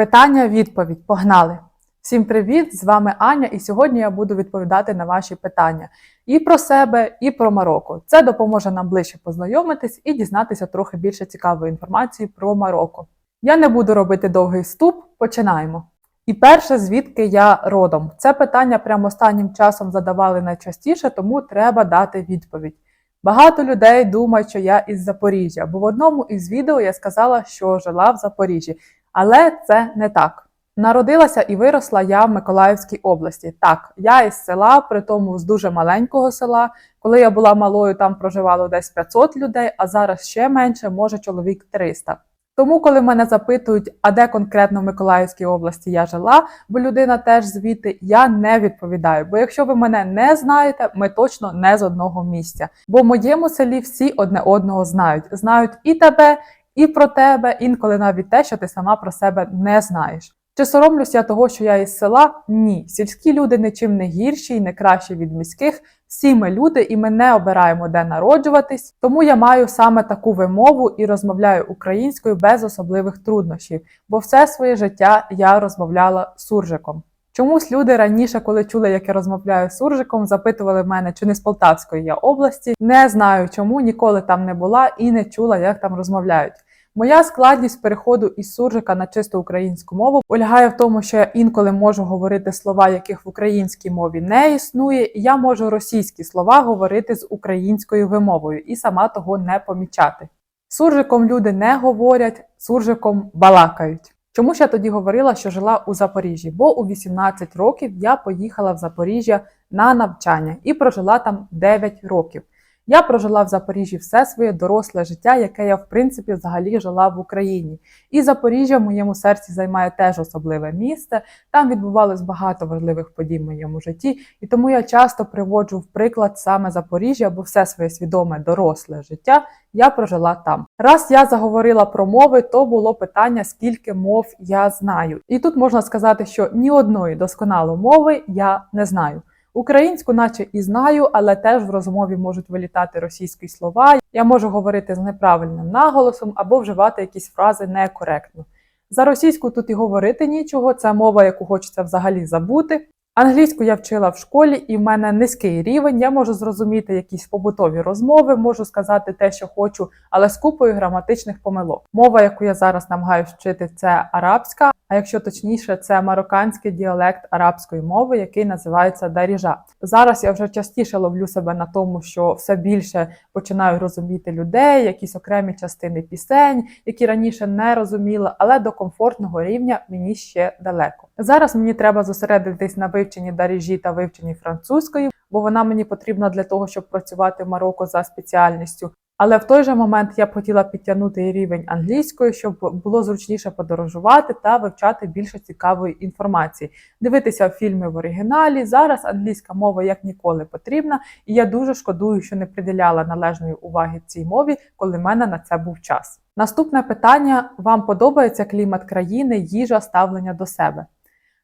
Питання, відповідь. Погнали! Всім привіт! З вами Аня, і сьогодні я буду відповідати на ваші питання і про себе, і про Марокко. Це допоможе нам ближче познайомитись і дізнатися трохи більше цікавої інформації про Марокко. Я не буду робити довгий вступ, починаємо. І перше, звідки я родом. Це питання прямо останнім часом задавали найчастіше, тому треба дати відповідь. Багато людей думають, що я із Запоріжжя, бо в одному із відео я сказала, що жила в Запоріжжі. Але це не так. Народилася і виросла я в Миколаївській області. Так, я із села, при тому з дуже маленького села. Коли я була малою, там проживало десь 500 людей, а зараз ще менше, може чоловік 300. Тому, коли мене запитують, а де конкретно в Миколаївській області я жила, бо людина теж звідти, я не відповідаю. Бо якщо ви мене не знаєте, ми точно не з одного місця. Бо в моєму селі всі одне одного знають. Знають і тебе, і про тебе, інколи навіть те, що ти сама про себе не знаєш. Чи соромлюсь я того, що я із села? Ні. Сільські люди нічим не гірші і не кращі від міських. Всі ми люди, і ми не обираємо, де народжуватись. Тому я маю саме таку вимову і розмовляю українською без особливих труднощів, бо все своє життя я розмовляла суржиком. Чомусь люди раніше, коли чули, як я розмовляю з суржиком, запитували мене, чи не з Полтавської я області. Не знаю чому, ніколи там не була і не чула, як там розмовляють. Моя складність переходу із суржика на чисто українську мову полягає в тому, що я інколи можу говорити слова, яких в українській мові не існує, і я можу російські слова говорити з українською вимовою і сама того не помічати. Суржиком люди не говорять, суржиком балакають. Чому ж я тоді говорила, що жила у Запоріжжі? Бо у 18 років я поїхала в Запоріжжя на навчання і прожила там 9 років. Я прожила в Запоріжжі все своє доросле життя, яке я в принципі взагалі жила в Україні. І Запоріжжя в моєму серці займає теж особливе місце. Там відбувалось багато важливих подій в моєму житті, і тому я часто приводжу в приклад саме Запоріжжя, бо все своє свідоме доросле життя я прожила там. Раз я заговорила про мови, то було питання, скільки мов я знаю. І тут можна сказати, що ні одної досконалої мови я не знаю. Українську, наче і знаю, але теж в розмові можуть вилітати російські слова. Я можу говорити з неправильним наголосом або вживати якісь фрази некоректно. За російську тут і говорити нічого, це мова, яку хочеться взагалі забути. Англійську я вчила в школі, і в мене низький рівень. Я можу зрозуміти якісь побутові розмови, можу сказати те, що хочу, але з купою граматичних помилок. Мова, яку я зараз намагаюся вчити, це арабська, а якщо точніше, це марокканський діалект арабської мови, який називається даріжа. Зараз я вже частіше ловлю себе на тому, що все більше починаю розуміти людей, якісь окремі частини пісень, які раніше не розуміла, але до комфортного рівня мені ще далеко. Зараз мені треба зосередитись на вивченні даріжі та вивченні французької, бо вона мені потрібна для того, щоб працювати в Марокко за спеціальністю. Але в той же момент я б хотіла підтягнути рівень англійської, щоб було зручніше подорожувати та вивчати більше цікавої інформації, дивитися фільми в оригіналі. Зараз англійська мова як ніколи потрібна, і я дуже шкодую, що не приділяла належної уваги цій мові, коли в мене на це був час. Наступне питання: вам подобається клімат країни, їжа, ставлення до себе?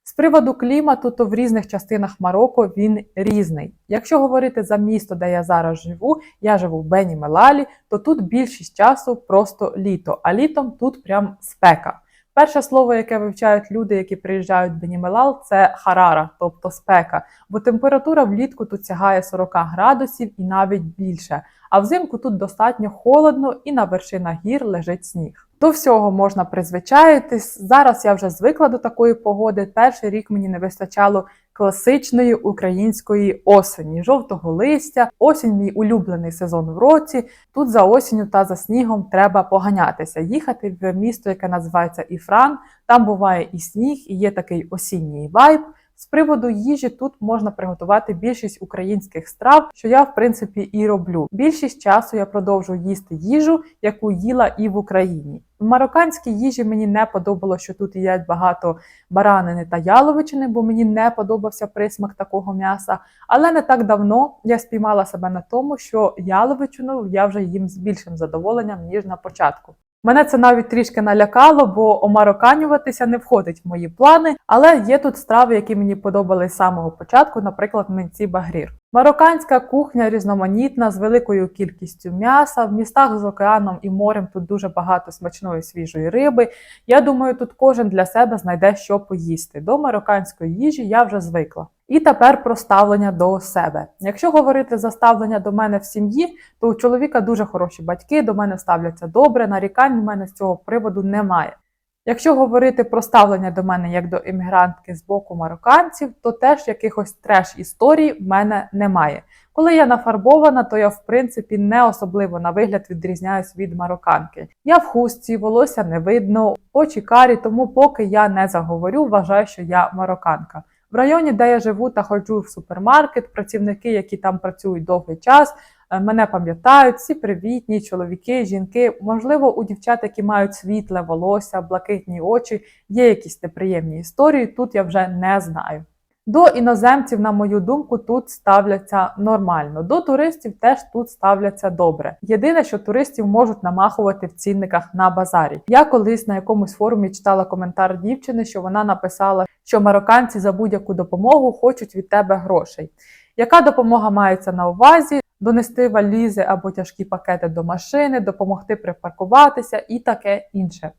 З приводу клімату, то в різних частинах Марокко він різний. Якщо говорити за місто, де я зараз живу, я живу в Бені Мелалі, то тут більшість часу просто літо, а літом тут прям спека. Перше слово, яке вивчають люди, які приїжджають в Бенімелал, це харара, тобто спека, бо температура влітку тут сягає 40 градусів і навіть більше. А взимку тут достатньо холодно і на вершинах гір лежить сніг. До всього можна призвичаїтись. Зараз я вже звикла до такої погоди. Перший рік мені не вистачало класичної української осені, жовтого листя. Осінь мій улюблений сезон в році. Тут за осінню та за снігом треба поганятися, їхати в місто, яке називається Іфран. Там буває і сніг, і є такий осінній вайб. З приводу їжі тут можна приготувати більшість українських страв, що я в принципі і роблю. Більшість часу я продовжую їсти їжу, яку їла і в Україні. В марокканській їжі мені не подобалося, що тут їдять багато баранини та яловичини, бо мені не подобався присмак такого м'яса. Але не так давно я спіймала себе на тому, що яловичину я вже їм з більшим задоволенням ніж на початку. Мене це навіть трішки налякало, бо омароканюватися не входить в мої плани. Але є тут страви, які мені подобались з самого початку, наприклад, млинці багрір. Марокканська кухня різноманітна з великою кількістю м'яса. В містах з океаном і морем тут дуже багато смачної свіжої риби. Я думаю, тут кожен для себе знайде що поїсти. До марокканської їжі я вже звикла. І тепер про ставлення до себе. Якщо говорити за ставлення до мене в сім'ї, то у чоловіка дуже хороші батьки, до мене ставляться добре, нарікань в мене з цього приводу немає. Якщо говорити про ставлення до мене як до іммігрантки з боку марокканців, то теж якихось треш історій в мене немає. Коли я нафарбована, то я в принципі не особливо на вигляд відрізняюсь від марокканки. Я в хустці, волосся не видно, очі карі, тому поки я не заговорю, вважаю, що я марокканка. В районі, де я живу та ходжу в супермаркет, працівники, які там працюють довгий час, е, мене пам'ятають, всі привітні, чоловіки, жінки. Можливо, у дівчат, які мають світле волосся, блакитні очі, є якісь неприємні історії. Тут я вже не знаю. До іноземців, на мою думку, тут ставляться нормально. До туристів теж тут ставляться добре. Єдине, що туристів можуть намахувати в цінниках на базарі. Я колись на якомусь форумі читала коментар дівчини, що вона написала, що марокканці за будь-яку допомогу хочуть від тебе грошей. Яка допомога мається на увазі? Донести валізи або тяжкі пакети до машини, допомогти припаркуватися і таке інше.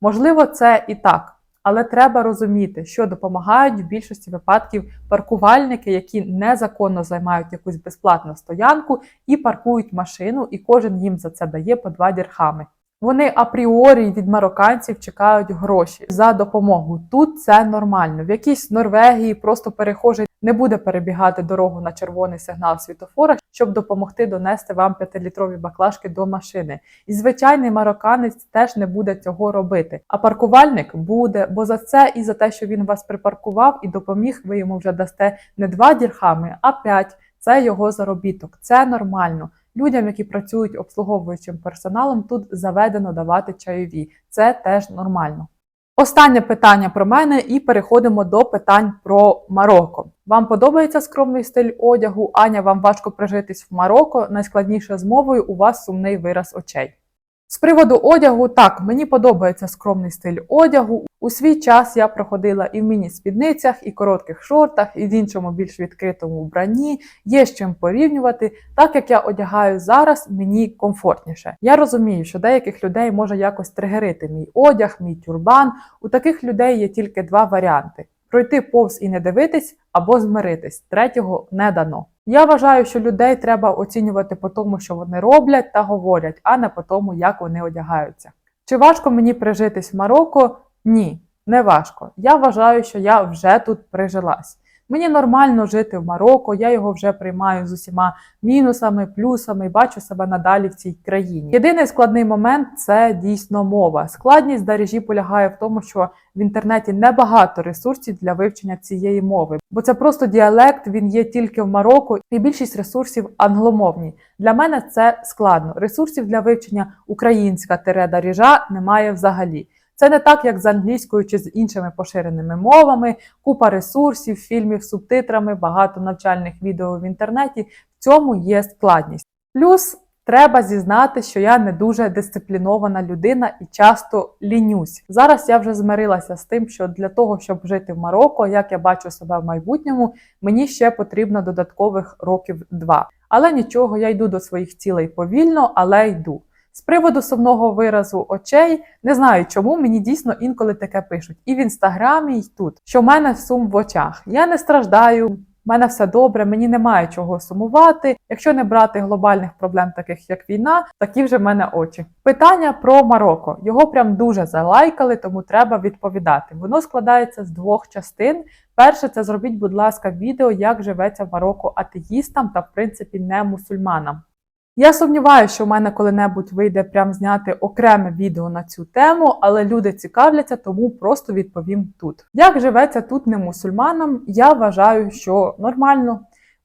Можливо, це і так. Але треба розуміти, що допомагають в більшості випадків паркувальники, які незаконно займають якусь безплатну стоянку і паркують машину, і кожен їм за це дає по два дірхами. Вони апріорі від марокканців чекають гроші за допомогу. Тут це нормально. В якійсь Норвегії просто перехожий не буде перебігати дорогу на червоний сигнал світофора, щоб допомогти донести вам 5-літрові баклажки до машини. І звичайний марокканець теж не буде цього робити. А паркувальник буде, бо за це і за те, що він вас припаркував і допоміг, ви йому вже дасте не два дірхами, а п'ять. Це його заробіток. Це нормально. Людям, які працюють обслуговуючим персоналом, тут заведено давати чайові. Це теж нормально. Останнє питання про мене, і переходимо до питань про Марокко. Вам подобається скромний стиль одягу? Аня, вам важко прижитись в Марокко. Найскладніше з мовою у вас сумний вираз очей. З приводу одягу, так, мені подобається скромний стиль одягу. У свій час я проходила і в міні-спідницях, і коротких шортах, і в іншому більш відкритому вбранні. Є з чим порівнювати. Так як я одягаю зараз, мені комфортніше. Я розумію, що деяких людей може якось тригерити мій одяг, мій тюрбан. У таких людей є тільки два варіанти: пройти повз і не дивитись, або змиритись. Третього не дано. Я вважаю, що людей треба оцінювати по тому, що вони роблять та говорять, а не по тому, як вони одягаються. Чи важко мені прижитись в Марокко? Ні, не важко. Я вважаю, що я вже тут прижилась. Мені нормально жити в Марокко, я його вже приймаю з усіма мінусами, плюсами, бачу себе надалі в цій країні. Єдиний складний момент це дійсно мова. Складність дарежі полягає в тому, що в інтернеті небагато ресурсів для вивчення цієї мови, бо це просто діалект, він є тільки в Марокко, і більшість ресурсів англомовні. Для мене це складно. Ресурсів для вивчення українська тире дарежа немає взагалі. Це не так, як з англійською чи з іншими поширеними мовами, купа ресурсів, фільмів субтитрами, багато навчальних відео в інтернеті. В цьому є складність. Плюс треба зізнати, що я не дуже дисциплінована людина і часто лінюсь. Зараз я вже змирилася з тим, що для того, щоб жити в Марокко, як я бачу себе в майбутньому, мені ще потрібно додаткових років два. Але нічого, я йду до своїх цілей повільно, але йду. З приводу сумного виразу очей не знаю, чому мені дійсно інколи таке пишуть. І в інстаграмі, і тут, що в мене сум в очах. Я не страждаю, в мене все добре, мені немає чого сумувати. Якщо не брати глобальних проблем, таких як війна, такі вже в мене очі. Питання про Марокко. Його прям дуже залайкали, тому треба відповідати. Воно складається з двох частин. Перше, це зробіть, будь ласка, відео, як живеться в Марокко атеїстам та, в принципі, не мусульманам. Я сумніваюся, що в мене коли-небудь вийде прям зняти окреме відео на цю тему, але люди цікавляться, тому просто відповім тут. Як живеться тут не мусульманам, я вважаю, що нормально.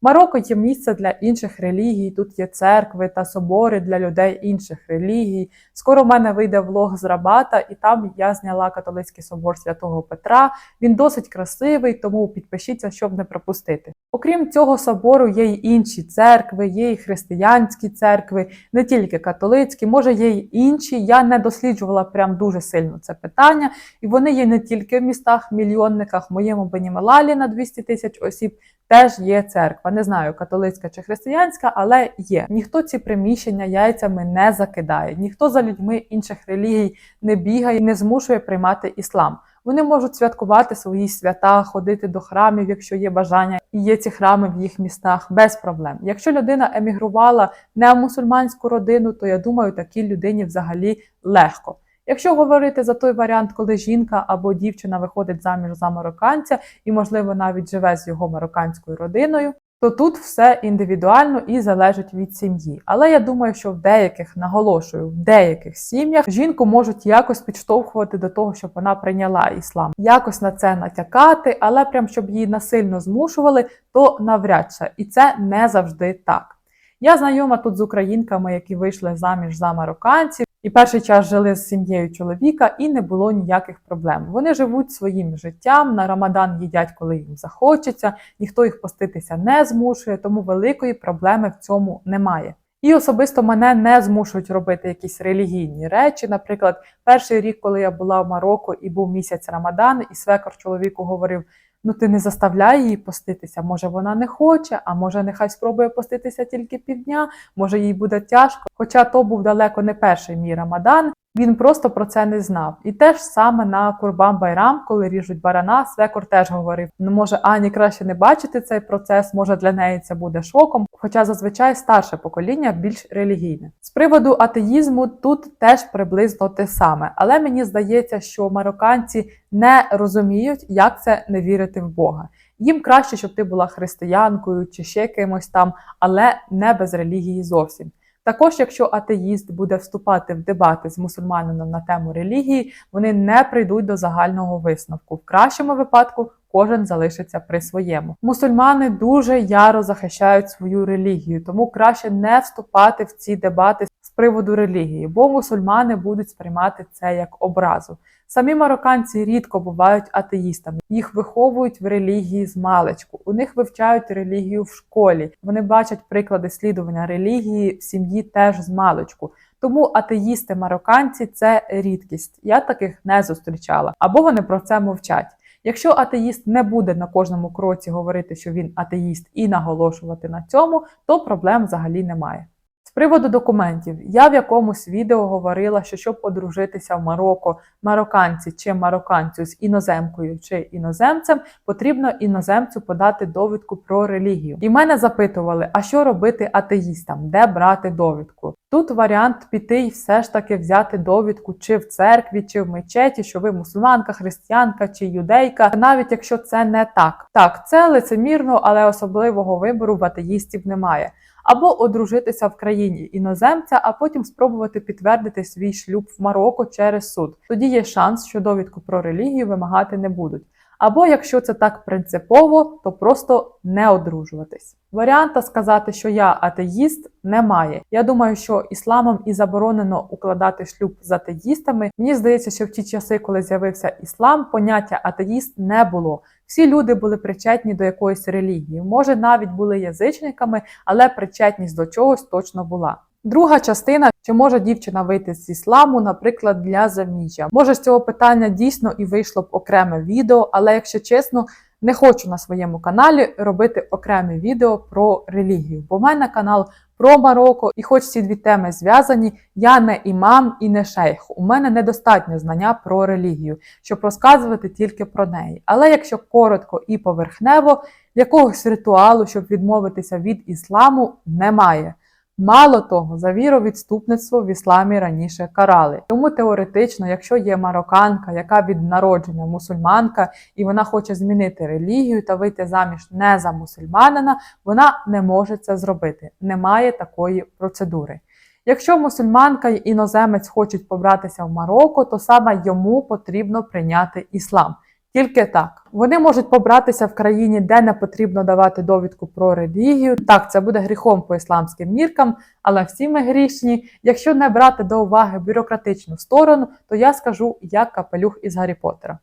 Марокко є місце для інших релігій, тут є церкви та собори для людей інших релігій. Скоро в мене вийде влог з Рабата, і там я зняла католицький собор святого Петра. Він досить красивий, тому підпишіться, щоб не пропустити. Окрім цього собору, є й інші церкви, є й християнські церкви, не тільки католицькі, може є й інші. Я не досліджувала прям дуже сильно це питання, і вони є не тільки в містах мільйонниках, моєму Бенімелалі на 200 тисяч осіб. Теж є церква. Не знаю, католицька чи християнська, але є. Ніхто ці приміщення яйцями не закидає, ніхто за людьми інших релігій не бігає, не змушує приймати іслам. Вони можуть святкувати свої свята, ходити до храмів, якщо є бажання, і є ці храми в їх містах без проблем. Якщо людина емігрувала не в мусульманську родину, то я думаю, такій людині взагалі легко. Якщо говорити за той варіант, коли жінка або дівчина виходить заміж за марокканця і, можливо, навіть живе з його марокканською родиною, то тут все індивідуально і залежить від сім'ї. Але я думаю, що в деяких наголошую, в деяких сім'ях жінку можуть якось підштовхувати до того, щоб вона прийняла іслам, якось на це натякати, але прям щоб її насильно змушували, то навряд чи. І це не завжди так. Я знайома тут з українками, які вийшли заміж за марокканців, і перший час жили з сім'єю чоловіка, і не було ніяких проблем. Вони живуть своїм життям, на Рамадан їдять, коли їм захочеться, ніхто їх поститися не змушує, тому великої проблеми в цьому немає. І особисто мене не змушують робити якісь релігійні речі. Наприклад, перший рік, коли я була в Марокко і був місяць Рамадан, і свекор чоловіку говорив: ну ти не заставляй її поститися. Може вона не хоче, а може нехай спробує поститися тільки півдня, може їй буде тяжко. Хоча то був далеко не перший мій Рамадан. Він просто про це не знав. І теж саме на Курбан Байрам, коли ріжуть барана, свекор теж говорив: ну може Ані краще не бачити цей процес, може для неї це буде шоком. Хоча зазвичай старше покоління більш релігійне. З приводу атеїзму тут теж приблизно те саме, але мені здається, що марокканці не розуміють, як це не вірити в Бога. Їм краще, щоб ти була християнкою чи ще кимось там, але не без релігії зовсім. Також, якщо атеїст буде вступати в дебати з мусульманином на тему релігії, вони не прийдуть до загального висновку. В кращому випадку кожен залишиться при своєму. Мусульмани дуже яро захищають свою релігію, тому краще не вступати в ці дебати приводу релігії, бо мусульмани будуть сприймати це як образу. Самі марокканці рідко бувають атеїстами, їх виховують в релігії з маличку. У них вивчають релігію в школі. Вони бачать приклади слідування релігії в сім'ї теж з маличку. Тому атеїсти марокканці це рідкість. Я таких не зустрічала, або вони про це мовчать. Якщо атеїст не буде на кожному кроці говорити, що він атеїст, і наголошувати на цьому, то проблем взагалі немає. Приводу документів, я в якомусь відео говорила, що щоб одружитися в Марокко марокканці чи марокканцю з іноземкою чи іноземцем, потрібно іноземцю подати довідку про релігію. І мене запитували, а що робити атеїстам, де брати довідку? Тут варіант піти і все ж таки взяти довідку чи в церкві, чи в мечеті, що ви мусульманка, християнка чи юдейка, навіть якщо це не так. Так, це лицемірно, але особливого вибору в атеїстів немає або одружитися в країні іноземця, а потім спробувати підтвердити свій шлюб в Марокко через суд. Тоді є шанс, що довідку про релігію вимагати не будуть. Або якщо це так принципово, то просто не одружуватись. Варіанта сказати, що я атеїст, немає. Я думаю, що ісламом і заборонено укладати шлюб з атеїстами. Мені здається, що в ті часи, коли з'явився іслам, поняття атеїст не було. Всі люди були причетні до якоїсь релігії. Може, навіть були язичниками, але причетність до чогось точно була. Друга частина, чи може дівчина вийти з ісламу, наприклад, для заміжжя. Може, з цього питання дійсно і вийшло б окреме відео, але якщо чесно, не хочу на своєму каналі робити окреме відео про релігію, бо в мене канал про Марокко, і хоч ці дві теми зв'язані, я не імам і не шейх. У мене недостатньо знання про релігію, щоб розказувати тільки про неї. Але якщо коротко і поверхнево, якогось ритуалу, щоб відмовитися від ісламу, немає. Мало того, за віровідступництво в ісламі раніше карали. Тому теоретично, якщо є марокканка, яка від народження мусульманка, і вона хоче змінити релігію та вийти заміж не за мусульманина, вона не може це зробити. Немає такої процедури. Якщо мусульманка й іноземець хочуть побратися в Марокко, то саме йому потрібно прийняти іслам. Тільки так. Вони можуть побратися в країні, де не потрібно давати довідку про релігію. Так, це буде гріхом по ісламським міркам, але всі ми грішні. Якщо не брати до уваги бюрократичну сторону, то я скажу як капелюх із Гаррі Поттера.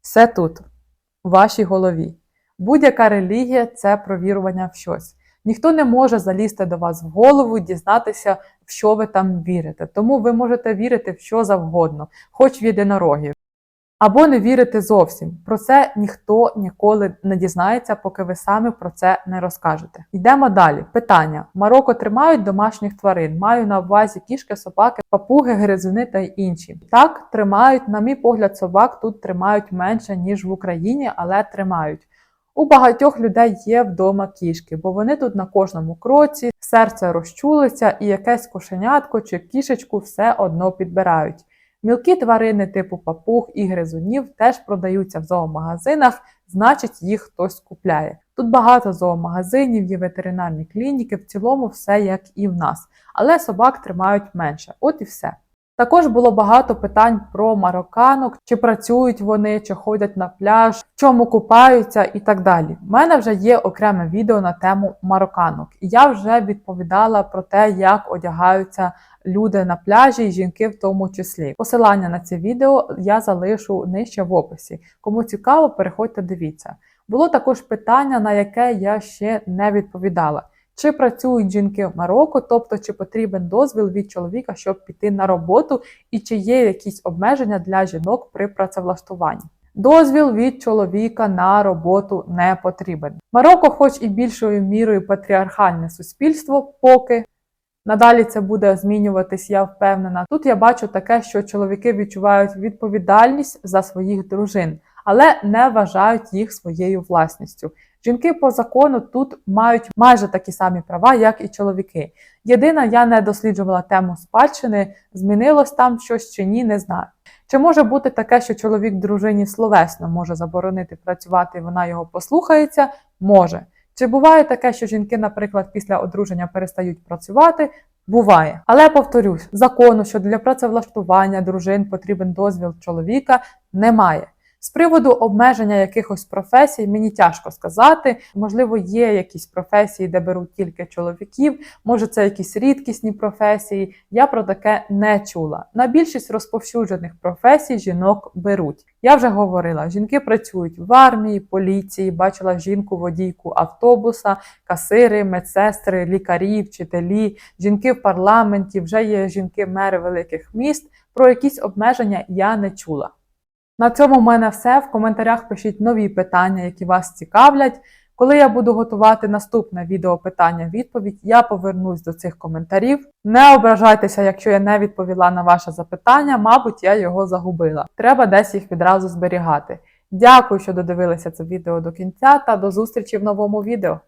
Все тут, у вашій голові. Будь-яка релігія це провірування в щось. Ніхто не може залізти до вас в голову дізнатися, в що ви там вірите. Тому ви можете вірити в що завгодно, хоч в єдинорогів. Або не вірити зовсім. Про це ніхто ніколи не дізнається, поки ви самі про це не розкажете. Йдемо далі. Питання: Марокко тримають домашніх тварин. Маю на увазі кішки, собаки, папуги, гризуни та інші. Так, тримають, на мій погляд, собак тут тримають менше, ніж в Україні, але тримають. У багатьох людей є вдома кішки, бо вони тут на кожному кроці, серце розчулиться і якесь кошенятко чи кішечку все одно підбирають. Мілкі тварини типу папуг і гризунів теж продаються в зоомагазинах, значить їх хтось купляє. Тут багато зоомагазинів, є ветеринарні клініки, в цілому все як і в нас, але собак тримають менше. От і все. Також було багато питань про марокканок, чи працюють вони, чи ходять на пляж, в чому купаються і так далі. У мене вже є окреме відео на тему марокканок, і я вже відповідала про те, як одягаються люди на пляжі, і жінки в тому числі. Посилання на це відео я залишу нижче в описі. Кому цікаво, переходьте, дивіться. Було також питання, на яке я ще не відповідала. Чи працюють жінки в Марокко, тобто чи потрібен дозвіл від чоловіка, щоб піти на роботу, і чи є якісь обмеження для жінок при працевлаштуванні? Дозвіл від чоловіка на роботу не потрібен. Марокко, хоч і більшою мірою патріархальне суспільство, поки надалі це буде змінюватись, я впевнена. Тут я бачу таке, що чоловіки відчувають відповідальність за своїх дружин, але не вважають їх своєю власністю. Жінки по закону тут мають майже такі самі права, як і чоловіки. Єдине, я не досліджувала тему спадщини, змінилось там щось чи ні, не знаю. Чи може бути таке, що чоловік дружині словесно може заборонити працювати, і вона його послухається? Може. Чи буває таке, що жінки, наприклад, після одруження перестають працювати? Буває. Але повторюсь, закону, що для працевлаштування дружин потрібен дозвіл чоловіка, немає. З приводу обмеження якихось професій мені тяжко сказати. Можливо, є якісь професії, де беруть тільки чоловіків, може це якісь рідкісні професії. Я про таке не чула. На більшість розповсюджених професій жінок беруть. Я вже говорила, жінки працюють в армії, поліції, бачила жінку водійку автобуса, касири, медсестри, лікарі, вчителі, жінки в парламенті, вже є жінки-мери великих міст. Про якісь обмеження я не чула. На цьому в мене все. В коментарях пишіть нові питання, які вас цікавлять. Коли я буду готувати наступне відео питання-відповідь, я повернусь до цих коментарів. Не ображайтеся, якщо я не відповіла на ваше запитання, мабуть, я його загубила. Треба десь їх відразу зберігати. Дякую, що додивилися це відео до кінця та до зустрічі в новому відео.